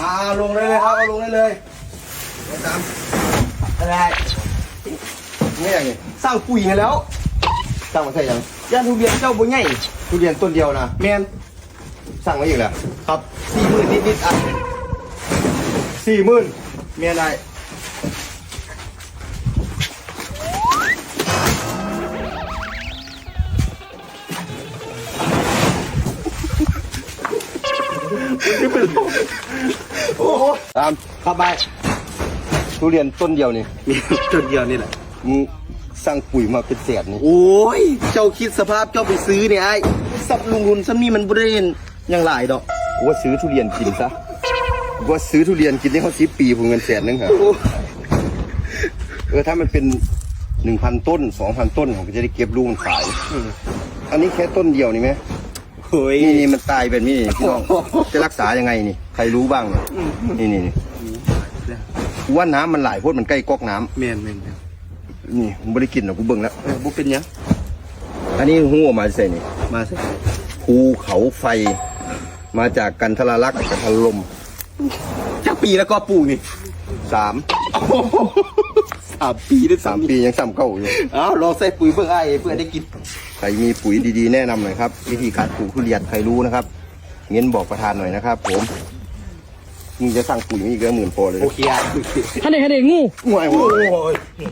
อ่าลงได้เลยครับเอาลงได้เลยเดี๋ยวตามอะไรนี่อย่างงี้สร้างปุ๋ยไงแล้วสร้างมาใช่ยังย่านทุเรียนเจ้าบุญใหญ่ทุเรียนต้นเดียวนะแมนสร้างมาอีกแล้วครับสี่หมื่นนิดๆอะสี่หมื่นเมียน ได้โอ้โหตามเข้าไปทุเรียนต้นเดียวนี่มีต้นเดียวนี่แหละมึงสั่งปุ๋ยมาเป็นแสนนี่โอ้ย เจ้าคิดสภาพเจ้าไปซื้อเนี่ยไอ้สับลุงรุนซัมนี่มันบริเวณยังหลายดอกกูว่าซื้อทุเรียนกินซะกูว่าซื้อทุเรียนกินที่เขาสิบปีผมเงินแสนนึงเหรอโอ้เออถ้ามันเป็นหนึ่งพันต้นสองพันต้นผมก็จะได้เก็บลูกมันขาย อันนี้แค่ต้นเดียวนี่ไหมเฮ้ ยนี่นี่มันตายแบบนี้นี่พี่น้องจะรักษายังไงนี่ ใครรู้บ้างเนี่ยนี่นี่นี่กูว่าน้ำมันหลายเพราะมันใกล้ก๊อกน้ำแมนแมนแม่นนี่ผมไม่ได้กินหรอกกูเบิ่งแล้ว เออบุเป็นหยังอันนี้หัวมาใส่นี่มาสิภูเขาไฟ มาจากกันทรลักษณ์กับทลมจักปีแล้วก็ปลูกนี่สามโอ้โหสามปีได้สามปียังซ้ำเก่าอยู่ อ้าวลองใส่ปุ๋ยเพื่อไอ้เพื่อได้กิน ใครมีปุ๋ยดีๆ แนะนำหน่อยครับ วิธีการปลูกทุเรียนใครรู้นะครับเงินบอกประธานหน่อยนะครับ ผมมึงจะสั่งปุ๋ยมาอีกเกินหมื่นพอเลยโอเคอะฮันเดฮันเดงูง่วยโอ้โว้ยย